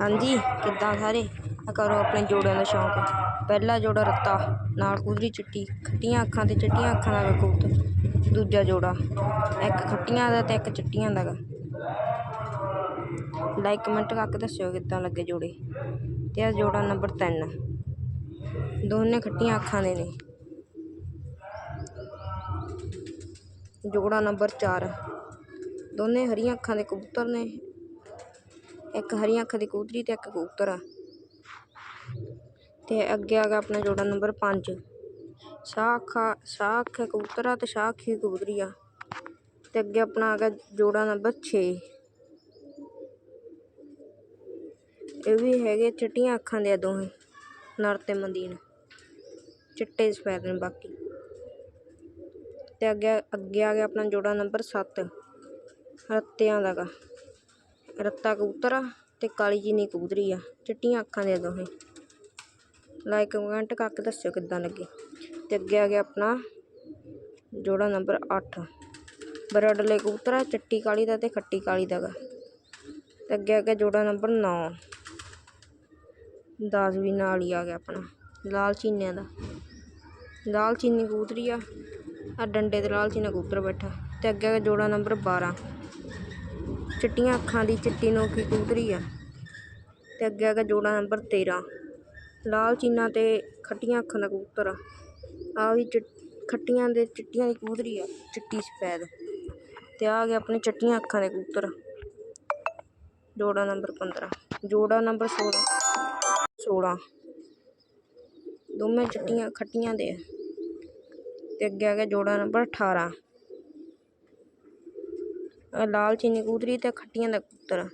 ਹਾਂਜੀ, ਕਿੱਦਾਂ ਸਾਰੇ? ਕਰੋ ਆਪਣੇ ਜੋੜਿਆਂ ਦਾ ਸ਼ੌਂਕ। ਪਹਿਲਾ ਜੋੜਾ ਰੱਤਾ, ਨਾਲ ਕੁਦਰੀ ਚਿੱਟੀ, ਖੱਟੀਆਂ ਅੱਖਾਂ ਤੇ ਚਿੱਟੀਆਂ ਅੱਖਾਂ ਦਾ ਕਬੂਤਰ ਦੂਜਾ ਜੋੜਾ, ਇੱਕ ਖੱਟੀਆਂ ਦਾ ਤੇ ਇੱਕ ਚਿੱਟੀਆਂ ਦਾ। ਲਾਈਕ ਕਮੈਂਟ ਕਰਕੇ ਦੱਸਿਓ ਕਿੱਦਾਂ ਲੱਗੇ ਜੋੜੇ। ਤੇ ਆ ਜੋੜਾ ਨੰਬਰ 3 ਦੋਨੇ ਖੱਟੀਆਂ ਅੱਖਾਂ ਦੇ ਨੇ। ਜੋੜਾ ਨੰਬਰ 4 ਦੋਨੇ ਹਰੀਆਂ ਅੱਖਾਂ ਦੇ ਕਬੂਤਰ ਨੇ। ਇੱਕ ਹਰੀਆਂ ਅੱਖਾਂ ਦੀ ਕੂਤਰੀ ਤੇ ਇੱਕ ਕਬੂਤਰ ਆ। ਤੇ ਅੱਗੇ ਆ ਗਿਆ ਆਪਣਾ ਜੋੜਾ ਨੰਬਰ 5 ਸ਼ਾਹ ਅੱਖਾਂ ਸ਼ਾਹ ਅੱਖਾਂ ਕਬੂਤਰ ਆ ਤੇ ਸ਼ਾਹ ਅੱਖੀ ਕਬੂਤਰੀ ਆ। ਤੇ ਅੱਗੇ ਆਪਣਾ ਆ ਗਿਆ ਜੋੜਾ ਨੰਬਰ 6 ਇਹ ਵੀ ਹੈਗੇ ਚਿੱਟੀਆਂ ਅੱਖਾਂ ਦੇ ਆ ਦੋਵੇਂ, ਨਰ ਤੇ ਮਦੀਨ। ਚਿੱਟੇ ਸਫੈਦ ਨੇ ਬਾਕੀ। ਤੇ ਅੱਗੇ ਅੱਗੇ ਆ ਗਿਆ ਆਪਣਾ ਜੋੜਾ ਨੰਬਰ 7 ਰੱਤਿਆਂ ਦਾ ਗਾ। ਰੱਤਾ ਕਬੂਤਰ ਆ ਤੇ ਕਾਲੀ ਚੀਨੀ ਕਬੂਤਰੀ ਆ। ਚਿੱਟੀਆਂ ਅੱਖਾਂ ਦੇ ਆ ਦੋਵੇਂ ਲਾਈਕ ਕਮੈਂਟ ਕਰਕੇ ਦੱਸਿਓ ਕਿੱਦਾਂ ਲੱਗੇ। ਤੇ ਅੱਗੇ ਆ ਗਿਆ ਆਪਣਾ ਜੋੜਾ ਨੰਬਰ 8 ਬਰਡਲੇ ਕਬੂਤਰ ਆ, ਚਿੱਟੀ ਕਾਲੀ ਦਾ ਤੇ ਖੱਟੀ ਕਾਲੀ ਦਾ ਗਾ। ਤੇ ਅੱਗੇ ਆ ਗਿਆ ਜੋੜਾ ਨੰਬਰ 9 ਦਸ ਵੀ ਨਾਲ ਹੀ ਆ ਗਿਆ ਆਪਣਾ, ਲਾਲ ਚੀਨਿਆਂ ਦਾ। ਲਾਲ ਚੀਨੀ ਕਬੂਤਰੀ ਆ ਆ ਡੰਡੇ ਤੇ ਲਾਲ ਚੀਨਾ ਕਬੂਤਰ ਬੈਠਾ। ਤੇ ਅੱਗੇ ਆ ਗਿਆ ਜੋੜਾ ਨੰਬਰ 12 ਚਿੱਟੀਆਂ ਅੱਖਾਂ ਦੀ ਚਿੱਟੀ ਨੋਕੀ ਕਬੂਤਰੀ ਆ। ਤੇ ਅੱਗੇ ਆ ਗਿਆ ਜੋੜਾ ਨੰਬਰ 13 ਲਾਲ ਚੀਨਾ ਤੇ ਖੱਟੀਆਂ ਅੱਖਾਂ ਦਾ ਕਬੂਤਰ ਆ। ਆ ਵੀ ਖੱਟੀਆਂ ਦੇ ਚਿੱਟੀਆਂ ਦੀ ਕਬੂਤਰੀ ਆ, ਚਿੱਟੀ ਸਫੈਦ। ਤੇ ਆ ਗਿਆ ਆਪਣੇ ਚਿੱਟੀਆਂ ਅੱਖਾਂ ਦੇ ਕਬੂਤਰ। ਜੋੜਾ ਨੰਬਰ 15 ਜੋੜਾ ਨੰਬਰ 16 16 ਦੋਵੇਂ ਚਿੱਟੀਆਂ ਖੱਟੀਆਂ ਦੇ ਆ। ਤੇ ਅੱਗੇ ਆ ਗਿਆ ਜੋੜਾ ਨੰਬਰ 18 ਲਾਲ ਚੀਨੀ ਕਬੂਤਰੀ ਤੇ ਖੱਟੀਆਂ ਦਾ ਕਬੂਤਰ